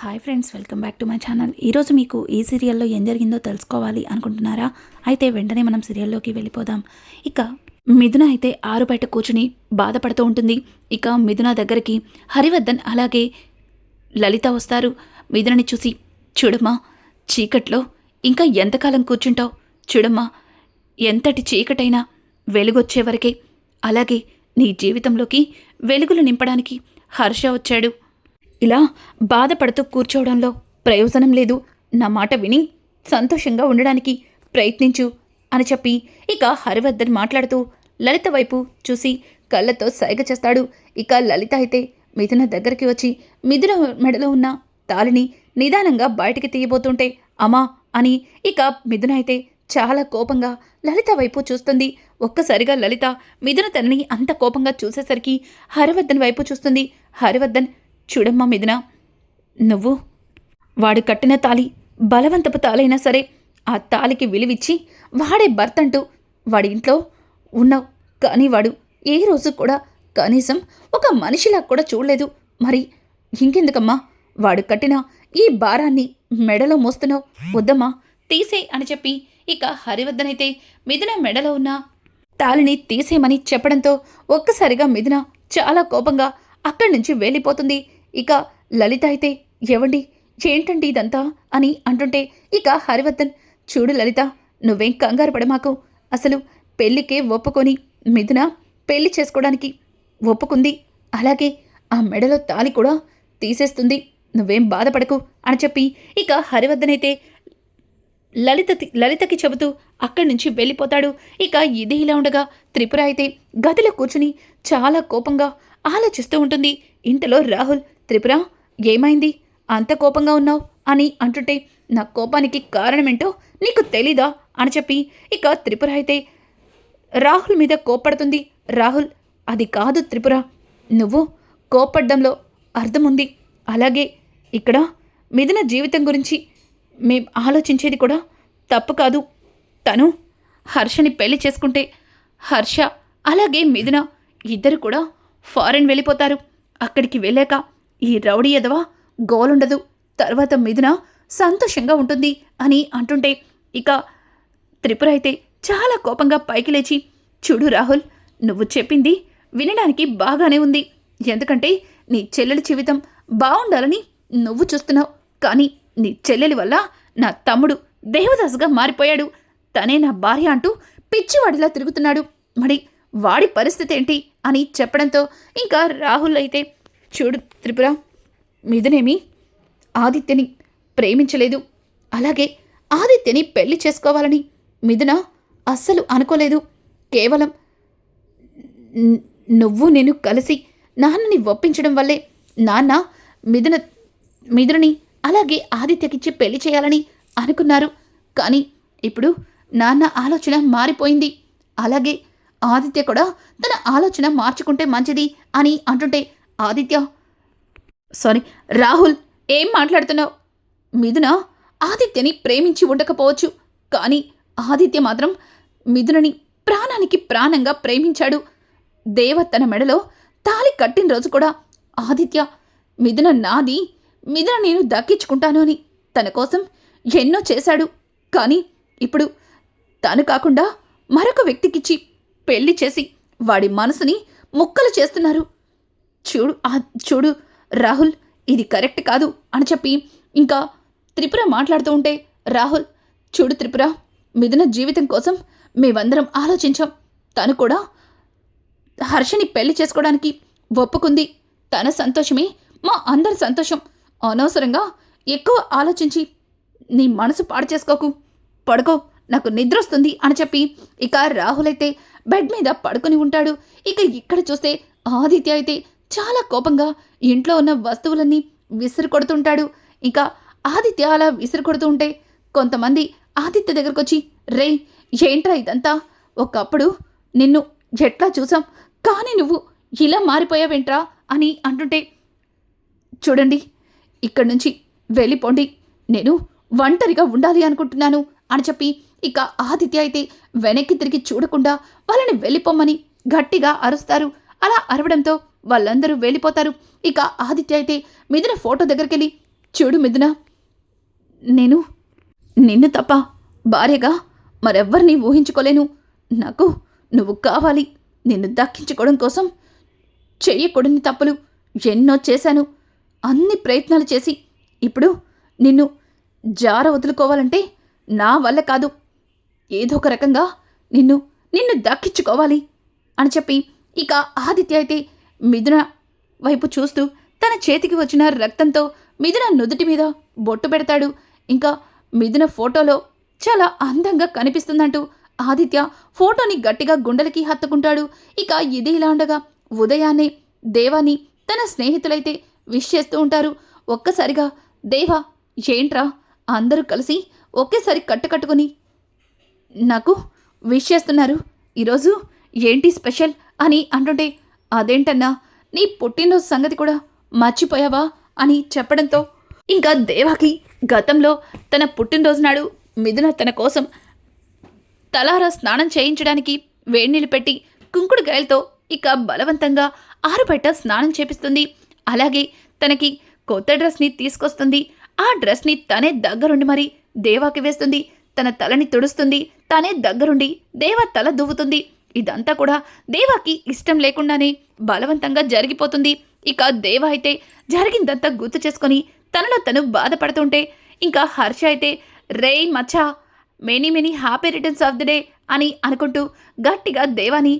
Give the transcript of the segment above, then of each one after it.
Hi friends welcome back to my channel ఈరోజు మీకు ఈ సీరియల్లో ఏం జరిగిందో తెలుసుకోవాలి అనుకుంటున్నారా? అయితే వెంటనే మనం సీరియల్లోకి వెళ్ళిపోదాం. ఇక మిథున అయితే ఆరు బయట కూర్చుని బాధపడుతూ ఉంటుంది. ఇక మిథున దగ్గరికి హరివర్ధన్ అలాగే లలిత వస్తారు. మిథునని చూసి చూడమ్మా చీకట్లో ఇంకా ఎంతకాలం కూర్చుంటావు? చూడమ్మా ఎంతటి చీకటైనా వెలుగొచ్చే వరకే అలాగే నీ జీవితంలోకి వెలుగులు నింపడానికి హర్ష వచ్చాడు. ఇలా బాధపడుతూ కూర్చోవడంలో ప్రయోజనం లేదు. నా మాట విని సంతోషంగా ఉండడానికి ప్రయత్నించు అని చెప్పి ఇక హరివర్ధన్ మాట్లాడుతూ లలిత వైపు చూసి కళ్ళతో సైగ చేస్తాడు. ఇక లలిత అయితే మిథున దగ్గరికి వచ్చి మిథున మెడలో ఉన్న తాలిని నిదానంగా బయటికి తీయబోతుంటే అమ్మా అని ఇక మిథున అయితే చాలా కోపంగా లలిత వైపు చూస్తుంది. ఒక్కసారిగా లలిత మిథున తనని అంత కోపంగా చూసేసరికి హరివర్ధన్ వైపు చూస్తుంది. హరివర్ధన్ చూడమ్మా మిథున. నువ్వు వాడు కట్టిన తాలి బలవంతపు తాలైనా సరే ఆ తాలికి విలువిచ్చి వాడే భర్త అంటూ వాడి ఇంట్లో ఉన్నావు. కానీ వాడు ఏ రోజు కూడా కనీసం ఒక మనిషిలా కూడా చూడలేదు. మరి ఇంకెందుకమ్మా? వాడు కట్టిన ఈ భారాన్ని మెడలో మోస్తున్నావు. వద్దమ్మా. తీసే అని చెప్పి ఇక హరివద్దనైతే మిథున మెడలో ఉన్న తాలిని తీసేయమని చెప్పడంతో ఒక్కసారిగా మిథున చాలా కోపంగా అక్కడి నుంచి వెళ్ళిపోతుంది. ఇక లలిత అయితే ఎవండి ఏంటండి ఇదంతా? అని అంటుంటే ఇక హరివర్ధన్ చూడు లలిత నువ్వేం కంగారు పడమాకు. అసలు పెళ్ళికే ఒప్పుకొని మిథున పెళ్ళి చేసుకోవడానికి ఒప్పుకుంది. అలాగే ఆ మెడలో తాలి కూడా తీసేస్తుంది. నువ్వేం బాధపడకు అని చెప్పి ఇక హరివర్ధన్ అయితే లలిత లలితకి చెబుతూ అక్కడి నుంచి వెళ్ళిపోతాడు. ఇక ఇది ఇలా ఉండగా త్రిపుర అయితే గదిలో కూర్చుని చాలా కోపంగా ఆలోచిస్తూ ఉంటుంది. ఇంతలో రాహుల్ త్రిపుర ఏమైంది? అంత కోపంగా ఉన్నావు అని అంటుంటే నా కోపానికి కారణమేంటో నీకు తెలీదా అని చెప్పి ఇక త్రిపుర అయితే రాహుల్ మీద కోపడుతుంది రాహుల్ అది కాదు త్రిపుర నువ్వు కోప్పడ్డంలో అర్థముంది. అలాగే ఇక్కడ మిథున జీవితం గురించి మేం ఆలోచించేది కూడా తప్పు కాదు. తను హర్షని పెళ్ళి చేసుకుంటే హర్ష అలాగే మిథున ఇద్దరు కూడా ఫారెన్ వెళ్ళిపోతారు. అక్కడికి వెళ్ళాక ఈ రౌడీ ఎదవా? గోలుండదు. తర్వాత మిథున సంతోషంగా ఉంటుంది అని అంటుంటే ఇక త్రిపుర అయితే చాలా కోపంగా పైకి లేచి చూడు రాహుల్ నువ్వు చెప్పింది వినడానికి బాగానే ఉంది. ఎందుకంటే నీ చెల్లెలి జీవితం బాగుండాలని నువ్వు చూస్తున్నావు. కానీ నీ చెల్లెలి వల్ల నా తమ్ముడు దేవదాసుగా మారిపోయాడు. తనే నా భార్య అంటూ పిచ్చివాడిలా తిరుగుతున్నాడు. మరి వాడి పరిస్థితి ఏంటి అని చెప్పడంతో ఇంకా రాహుల్ అయితే చూడు త్రిపుర మిథునేమి ఆదిత్యని ప్రేమించలేదు. అలాగే ఆదిత్యని పెళ్ళి చేసుకోవాలని మిథున అస్సలు అనుకోలేదు. కేవలం నువ్వు నేను కలిసి నాన్నని ఒప్పించడం వల్లే నాన్న మిథున మిథునని అలాగే ఆదిత్యకిచ్చి పెళ్ళి చేయాలని అనుకున్నారు. కానీ ఇప్పుడు నాన్న ఆలోచన మారిపోయింది. అలాగే ఆదిత్య కూడా తన ఆలోచన మార్చుకుంటే మంచిది అని అంటుంటే ఆదిత్య! సారీ రాహుల్ ఏం మాట్లాడుతున్నావు? మిథున ఆదిత్యని ప్రేమించి ఉండకపోవచ్చు. కానీ ఆదిత్య మాత్రం మిథునని ప్రాణానికి ప్రాణంగా ప్రేమించాడు. దేవ తన మెడలో తాలి కట్టిన రోజు కూడా ఆదిత్య మిథున నాది మిథున నేను దక్కించుకుంటాను అని తన కోసం ఎన్నో చేశాడు. కానీ ఇప్పుడు తను కాకుండా మరొక వ్యక్తికిచ్చి పెళ్ళి చేసి వాడి మనసుని ముక్కలు చేస్తున్నారు. చూడు ఆ చూడు రాహుల్ ఇది కరెక్ట్ కాదు అని చెప్పి ఇంకా త్రిపుర మాట్లాడుతూ ఉంటే రాహుల్ చూడు త్రిపుర మిథున జీవితం కోసం మేమందరం ఆలోచించాం. తను కూడా హర్షని పెళ్ళి చేసుకోవడానికి ఒప్పుకుంది. తన సంతోషమే మా అందరి సంతోషం. అనవసరంగా ఎక్కువ ఆలోచించి నీ మనసు పాడు చేసుకోకు పడుకో నాకు నిద్ర వస్తుంది అని చెప్పి ఇక రాహుల్ అయితే బెడ్ మీద పడుకొని ఉంటాడు. ఇక ఇక్కడ చూస్తే ఆదిత్య అయితే చాలా కోపంగా ఇంట్లో ఉన్న వస్తువులన్నీ విసిరి కొడుతుంటాడు. ఇంకా ఆదిత్య అలా విసిరి కొడుతూ ఉంటే కొంతమంది ఆదిత్య దగ్గరకు వచ్చి రే ఏంట్రా ఇదంతా? ఒకప్పుడు నిన్ను ఎట్లా చూసాం? కానీ నువ్వు ఇలా మారిపోయావేంట్రా? అని అంటుంటే చూడండి ఇక్కడి నుంచి వెళ్ళిపోండి. నేను ఒంటరిగా ఉండాలి అనుకుంటున్నాను అని చెప్పి ఇక ఆదిత్య అయితే వెనక్కి తిరిగి చూడకుండా వాళ్ళని వెళ్ళిపోమ్మని గట్టిగా అరుస్తారు. అలా అరవడంతో వాళ్ళందరూ వెళ్ళిపోతారు. ఇక ఆదిత్య అయితే మిథున ఫోటో దగ్గరికి వెళ్ళి చూడు మిథున నేను నిన్ను తప్ప భార్యగా మరెవ్వరిని ఊహించుకోలేను. నాకు నువ్వు కావాలి. నిన్ను దక్కించుకోవడం కోసం చేయకూడని తప్పులు ఎన్నో చేశాను. అన్ని ప్రయత్నాలు చేసి ఇప్పుడు నిన్ను జార వదులుకోవాలంటే నా వల్ల కాదు. ఏదో ఒక రకంగా నిన్ను నిన్ను దక్కించుకోవాలి అని చెప్పి ఇక ఆదిత్య అయితే మిథున వైపు చూస్తూ తన చేతికి వచ్చిన రక్తంతో మిథున నుదుటి మీద బొట్టు పెడతాడు. ఇంకా మిథున ఫోటోలో చాలా అందంగా కనిపిస్తుందంటూ ఆదిత్య ఫోటోని గట్టిగా గుండెలకి హత్తుకుంటాడు. ఇక ఇది ఇలా ఉండగా ఉదయాన్నే దేవాని తన స్నేహితులైతే విష్ చేస్తూ ఉంటారు. ఒక్కసారిగా దేవా ఏంట్రా? అందరూ కలిసి ఒకేసారి కట్టుకట్టుకుని నాకు విష్ చేస్తున్నారు. ఈరోజు ఏంటి స్పెషల్ అని అంటుంటే అదేంటన్నా నీ పుట్టినరోజు సంగతి కూడా మర్చిపోయావా? అని చెప్పడంతో ఇంకా దేవాకి గతంలో తన పుట్టినరోజు నాడు మిథున తన కోసం తలారా స్నానం చేయించడానికి వేడినీళ్ళు పెట్టి కుంకుడుకాయలతో ఇక బలవంతంగా ఆరుబయట స్నానం చేపిస్తుంది. అలాగే తనకి కొత్త డ్రెస్ని తీసుకొస్తుంది. ఆ డ్రెస్ని తనే దగ్గరుండి మరి దేవాకి వేస్తుంది. తన తలని తుడుస్తుంది. తనే దగ్గరుండి దేవ తల దువ్వుతుంది. ఇదంతా కూడా దేవాకి ఇష్టం లేకుండానే బలవంతంగా జరిగిపోతుంది. ఇక దేవ అయితే జరిగిందంతా గుర్తు చేసుకొని తనలో తను బాధపడుతుంటే ఇంకా హర్ష అయితే రే మచ్చా many many happy returns of the day అని అనుకుంటూ గట్టిగా దేవాని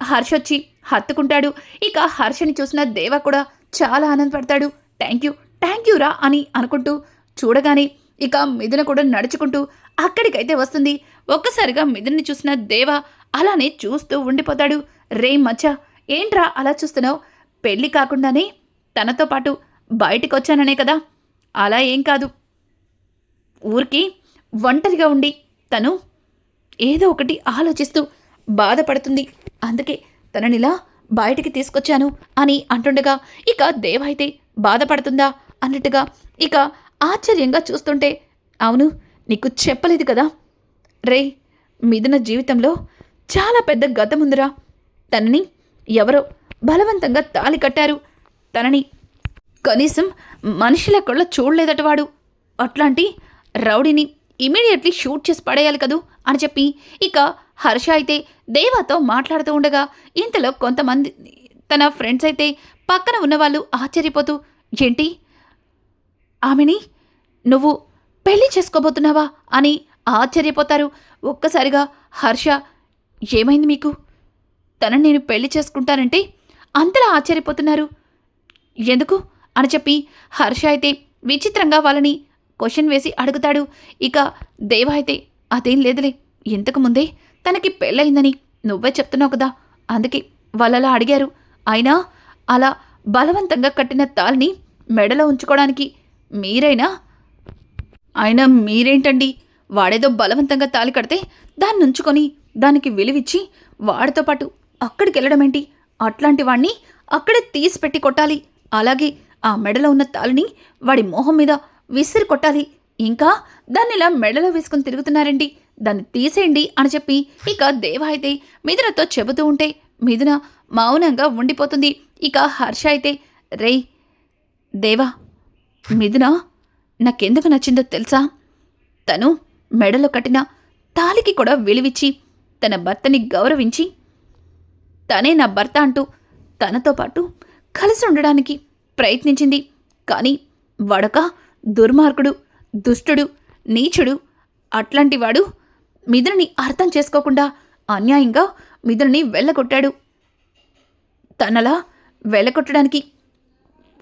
హర్ష వచ్చి హత్తుకుంటాడు. ఇక హర్షని చూసిన దేవ కూడా చాలా ఆనందపడతాడు. థ్యాంక్ యూ థ్యాంక్ యూ రా అని అనుకుంటూ చూడగానే ఇక మిథున కూడా నడుచుకుంటూ అక్కడికైతే వస్తుంది. ఒక్కసారిగా మిథున్ని చూసిన దేవ అలానే చూస్తూ ఉండిపోతాడు. రే మచ్చ ఏంట్రా అలా చూస్తున్నావు? పెళ్ళి కాకుండానే తనతో పాటు బయటికి వచ్చాననే కదా. అలా ఏం కాదు. ఊరికి ఒంటరిగా ఉండి తను ఏదో ఒకటి ఆలోచిస్తూ బాధపడుతుంది. అందుకే తననిలా బయటికి తీసుకొచ్చాను అని అంటుండగా ఇక దేవ అయితే బాధపడుతుందా అన్నట్టుగా ఇక ఆశ్చర్యంగా చూస్తుంటే అవును నీకు చెప్పలేదు కదా. రే మిథున జీవితంలో చాలా పెద్ద గతం ఉందిరా తనని ఎవరో బలవంతంగా తాలి కట్టారు. తనని కనీసం మనిషిలా కూడా చూడలేదట వాడు అట్లాంటి రౌడీని ఇమీడియట్లీ షూట్ చేసి పడేయాలి కదూ అని చెప్పి ఇక హర్ష అయితే దేవాతో మాట్లాడుతూ ఉండగా ఇంతలో కొంతమంది తన ఫ్రెండ్స్ అయితే పక్కన ఉన్నవాళ్ళు ఆశ్చర్యపోతూ ఏంటి? ఆమెని నువ్వు పెళ్ళి చేసుకోబోతున్నావా? అని ఆశ్చర్యపోతారు. ఒక్కసారిగా హర్ష ఏమైంది మీకు? తనని నేను పెళ్ళి చేసుకుంటానంటే అంతలా ఆశ్చర్యపోతున్నారు. ఎందుకు? అని చెప్పి హర్ష అయితే విచిత్రంగా వాళ్ళని క్వశ్చన్ వేసి అడుగుతాడు. ఇక దేవ అయితే అదేం లేదులే ఇంతకు ముందే తనకి పెళ్ళయిందని నువ్వే చెప్తున్నావు కదా అందుకే వాళ్ళలా అడిగారు. అయినా అలా బలవంతంగా కట్టిన తాల్ని మెడలో ఉంచుకోవడానికి మీరైనా అయినా మీరేంటండి వాడేదో బలవంతంగా తాలి కడితే దాన్ని ఉంచుకొని దానికి విలువిచ్చి వాడితో పాటు అక్కడికి వెళ్ళడమేంటి అట్లాంటి వాణ్ణి అక్కడే తీసి పెట్టి కొట్టాలి. అలాగే ఆ మెడలో ఉన్న తాలిని వాడి మొహం మీద విసిరి కొట్టాలి. ఇంకా దాన్ని ఇలా మెడలో వేసుకుని తిరుగుతున్నారండి దాన్ని తీసేయండి అని చెప్పి ఇక దేవ అయితే మిథునతో చెబుతూ ఉంటే మిథున మౌనంగా ఉండిపోతుంది. ఇక హర్ష అయితే రేయ్ దేవా మిథున నాకెందుకు నచ్చిందో తెలుసా? తను మెడలో కట్టిన తాలికి కూడా విలువిచ్చి తన భర్తని గౌరవించి తనే నా భర్త అంటూ తనతో పాటు కలిసి ఉండడానికి ప్రయత్నించింది. కానీ వడక దుర్మార్గుడు దుష్టుడు నీచుడు అట్లాంటి వాడు మిథునని అర్థం చేసుకోకుండా అన్యాయంగా మిథునని వెళ్ళగొట్టాడు. తనలా వెళ్ళగొట్టడానికి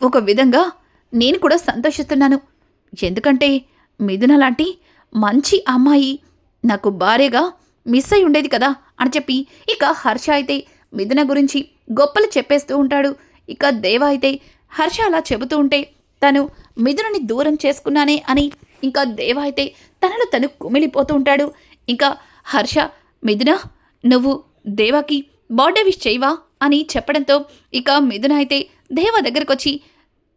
ఒక విధంగా నేను కూడా సంతోషిస్తున్నాను. ఎందుకంటే మిథున లాంటి మంచి అమ్మాయి. నాకు భార్యగా మిస్ అయి ఉండేది కదా అని చెప్పి ఇక హర్ష అయితే మిథున గురించి గొప్పలు చెప్పేస్తూ ఉంటాడు. ఇక దేవ అయితే హర్ష అలా చెబుతూ ఉంటే తను మిథునని దూరం చేసుకున్నానే అని ఇంకా దేవ అయితే తనలో తను కుమిలిపోతూ ఉంటాడు. ఇంకా హర్ష మిథున నువ్వు దేవాకి బర్త్డే విష్ చేయవా అని చెప్పడంతో ఇక మిథున అయితే దేవ దగ్గరకు వచ్చి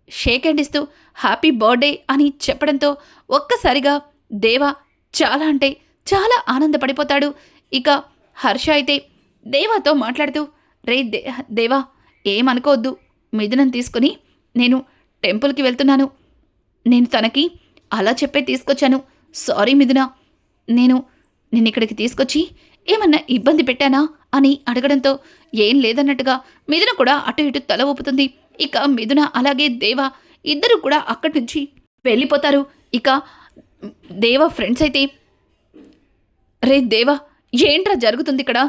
షేక్ హ్యాండ్ ఇస్తూ హ్యాపీ బర్త్డే అని చెప్పడంతో ఒక్కసారిగా దేవ చాలా అంటే చాలా ఆనందపడిపోతాడు. ఇక హర్ష అయితే దేవాతో మాట్లాడుతూ రే దే దేవా ఏమనుకోవద్దు. మిథునం తీసుకుని నేను టెంపుల్కి వెళ్తున్నాను. నేను తనకి అలా చెప్పే తీసుకొచ్చాను. సారీ మిథున. నేను నిన్ను ఇక్కడికి తీసుకొచ్చి ఏమన్నా ఇబ్బంది పెట్టానా? అని అడగడంతో ఏం లేదన్నట్టుగా మిథున కూడా అటు ఇటు తల ఊపుతుంది. ఇక మిథున అలాగే దేవ ఇద్దరు కూడా అక్కడి నుంచి వెళ్ళిపోతారు. ఇక దేవ ఫ్రెండ్స్ అయితే? రే దేవా ఏంట్రా జరుగుతుంది ఇక్కడ?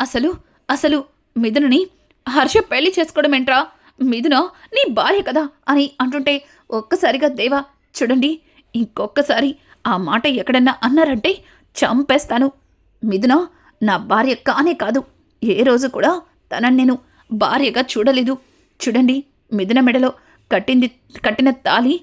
అసలు అసలు మిథునని హర్ష పెళ్ళి చేసుకోవడం ఏంట్రా? మిథున నీ భార్య కదా? అని అంటుంటే ఒక్కసారిగా దేవా చూడండి ఇంకొక్కసారి ఆ మాట ఎక్కడన్నా అన్నారంటే చంపేస్తాను. మిథున నా భార్య కానే కాదు. ఏ రోజు కూడా తనని నేను భార్యగా చూడలేదు. చూడండి మిథున మెడలో కట్టింది కట్టిన తాలి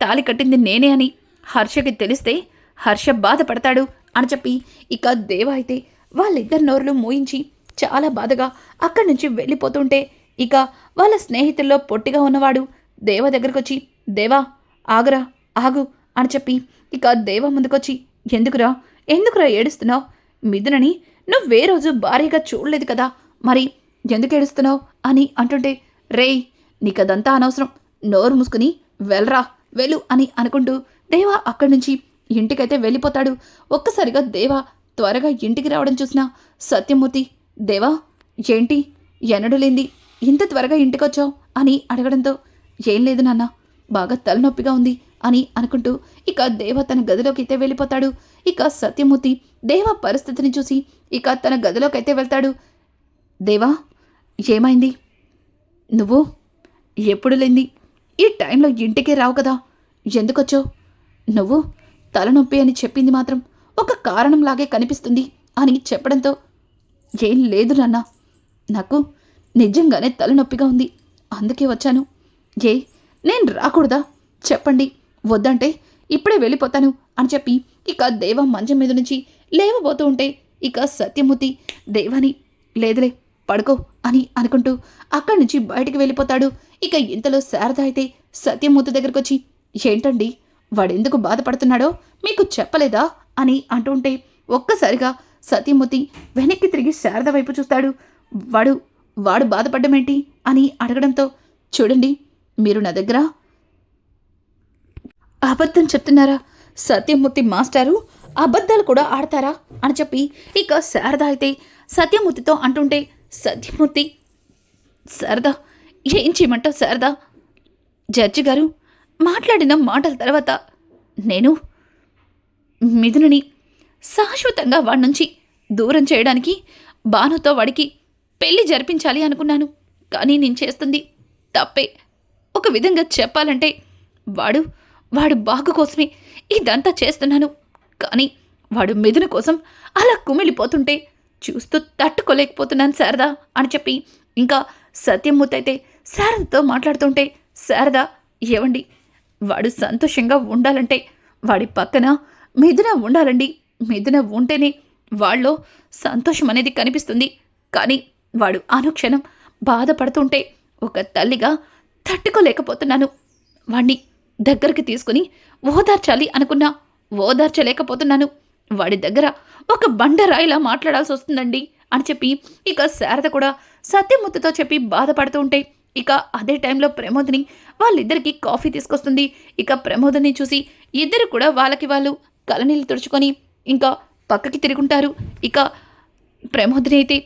తాలి కట్టింది నేనే అని హర్షకి తెలిస్తే హర్ష బాధపడతాడు అని చెప్పి ఇక దేవ అయితే వాళ్ళిద్దరి నోరులు మూయించి చాలా బాధగా అక్కడి నుంచి వెళ్ళిపోతుంటే ఇక వాళ్ళ స్నేహితుల్లో పొట్టిగా ఉన్నవాడు దేవ దగ్గరకు వచ్చి దేవా ఆగురా ఆగు అని చెప్పి ఇక దేవ ముందుకొచ్చి ఎందుకురా ఎందుకురా ఏడుస్తున్నావు? మిథునని నువ్వే రోజు భారీగా చూడలేదు కదా మరి ఎందుకు ఏడుస్తున్నావు? అని అంటుంటే రేయ్ నీకదంతా అనవసరం. నోరు మూసుకుని వెళ్ళరా వెళ్ళు అని అనుకుంటూ దేవా అక్కడి నుంచి ఇంటికైతే వెళ్ళిపోతాడు. ఒక్కసారిగా దేవా త్వరగా ఇంటికి రావడం చూసిన సత్యమూర్తి దేవా ఏంటి? ఎనడులేంది ఇంత త్వరగా ఇంటికొచ్చావు? అని అడగడంతో ఏం లేదు నాన్న బాగా తలనొప్పిగా ఉంది అని అనుకుంటూ ఇక దేవ తన గదిలోకి అయితే వెళ్ళిపోతాడు. ఇక సత్యమూర్తి దేవ పరిస్థితిని చూసి ఇక తన గదిలోకి అయితే వెళ్తాడు. దేవా ఏమైంది? నువ్వు? ఎప్పుడు లేంది ఈ టైంలో ఇంటికే రావు కదా. ఎందుకొచ్చావు? నువ్వు తలనొప్పి అని చెప్పింది మాత్రం ఒక కారణంలాగే కనిపిస్తుంది అని చెప్పడంతో ఏం లేదు నాన్న. నాకు నిజంగానే తలనొప్పిగా ఉంది. అందుకే వచ్చాను. ఏ నేను రాకూడదా? చెప్పండి. వద్దంటే ఇప్పుడే వెళ్ళిపోతాను అని చెప్పి ఇక దేవ మంచం మీద నుంచి లేవబోతూ ఉంటే ఇక సత్యమూర్తి దేవని లేదులే పడుకో అని అనుకుంటూ అక్కడి నుంచి బయటికి వెళ్ళిపోతాడు. ఇక ఇంతలో శారద అయితే సత్యమూర్తి దగ్గరకు వచ్చి ఏంటండి వాడెందుకు బాధపడుతున్నాడో మీకు చెప్పలేదా? అని అంటుంటే ఒక్కసారిగా సతీమూర్తి వెనక్కి తిరిగి శారద వైపు చూస్తాడు. వాడు వాడు బాధపడ్డమేంటి? అని అడగడంతో చూడండి మీరు నా దగ్గర అబద్ధం చెప్తున్నారా? సత్యమూర్తి మాస్టారు అబద్ధాలు కూడా ఆడతారా? అని చెప్పి ఇక శారద అయితే సత్యమూర్తితో అంటుంటే సత్యమూర్తి శారద ఏం చేయమంటావు శారద? జడ్జి గారు మాట్లాడిన మాటల తర్వాత నేను మిథునని శాశ్వతంగా వాడి నుంచి దూరం చేయడానికి బానుతో వాడికి పెళ్ళి జరిపించాలి అనుకున్నాను. కానీ నేను చేస్తుంది తప్పే. ఒక విధంగా చెప్పాలంటే వాడు వాడు బాగు కోసమే ఇదంతా చేస్తున్నాను. కానీ వాడు మిథున కోసం అలా కుమిలిపోతుంటే చూస్తూ తట్టుకోలేకపోతున్నాను శారదా అని చెప్పి ఇంకా సత్యమూర్తి అయితే శారదతో మాట్లాడుతుంటే శారద ఏవండి? వాడు సంతోషంగా ఉండాలంటే వాడి పక్కన మిథున ఉండాలండి. మిథున ఉంటేనే వాళ్ళలో సంతోషం అనేది కనిపిస్తుంది. కానీ వాడు అనుక్షణం బాధపడుతుంటే ఒక తల్లిగా తట్టుకోలేకపోతున్నాను. వాణ్ణి దగ్గరికి తీసుకుని ఓదార్చాలి అనుకున్నా ఓదార్చలేకపోతున్నాను. వాడి దగ్గర ఒక బండరాయిలా మాట్లాడాల్సి వస్తుందండి అని చెప్పి ఇక శారద కూడా సత్యమూర్తితో చెప్పి బాధపడుతూ ఉంటే ఇక అదే టైంలో ప్రమోద్ని వాళ్ళిద్దరికి కాఫీ తీసుకొస్తుంది. ఇక ప్రమోదని చూసి ఇద్దరు కూడా వాళ్ళకి వాళ్ళు కలనీళ్ళు తుడుచుకొని ఇంకా పక్కకి తిరుగుంటారు. ఇక ప్రమోద్ని అయితే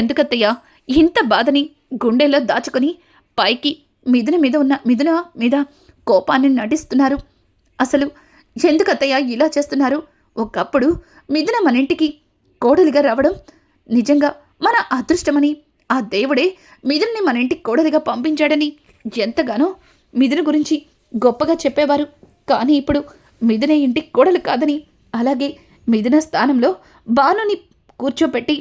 ఎందుకత్తయ్య ఇంత బాధని గుండెలో దాచుకొని పైకి మిథున మీద ఉన్న మిథున మీద కోపాన్ని నటిస్తున్నారు. అసలు ఎందుకత్తయ్య ఇలా చేస్తున్నారు? ఒకప్పుడు మిథున మన ఇంటికి కోడలిగా రావడం నిజంగా మన అదృష్టమని ఆ దేవుడే మిథున్ని మన ఇంటికి కోడలిగా పంపించాడని ఎంతగానో మిథున గురించి గొప్పగా చెప్పేవారు. కానీ ఇప్పుడు మిథున ఇంటి కోడలు కాదని అలాగే మిథున స్థానంలో బాలుని కూర్చోపెట్టి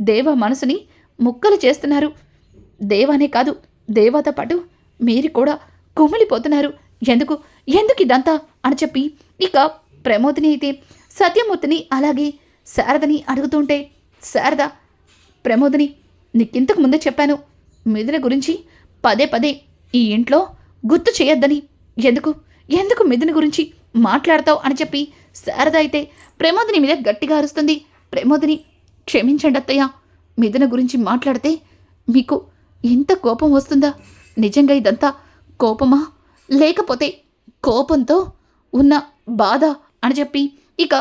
దేవ మనసుని ముక్కలు చేస్తున్నారు. దేవానే కాదు దేవాతో పాటు మీరు కూడా కుమిలిపోతున్నారు. ఎందుకు? ఎందుకు ఇదంతా? అని చెప్పి ఇక ప్రమోదిని అయితే సత్యమూర్తిని అలాగే శారదని అడుగుతుంటే శారద ప్రమోదిని నీకింతకు ముందే చెప్పాను. మిథున గురించి పదే పదే ఈ ఇంట్లో గుర్తు చేయొద్దని. ఎందుకు? ఎందుకు మిథున గురించి మాట్లాడతావు అని చెప్పి శారద అయితే ప్రమోదిని మీద గట్టిగా అరుస్తుంది. ప్రమోదిని క్షమించండి అత్తయ్య. మిథున గురించి మాట్లాడితే మీకు ఎంత కోపం వస్తుందా? నిజంగా ఇదంతా కోపమా? లేకపోతే కోపంతో ఉన్న బాధ అని చెప్పి ఇక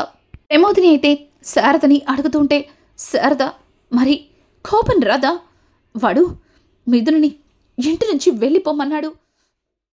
ప్రమోదిని అయితే శారదని అడుగుతుంటే శారద మరి కోపం రాదా? వాడు మిథునని ఇంటి నుంచి వెళ్ళిపోమన్నాడు.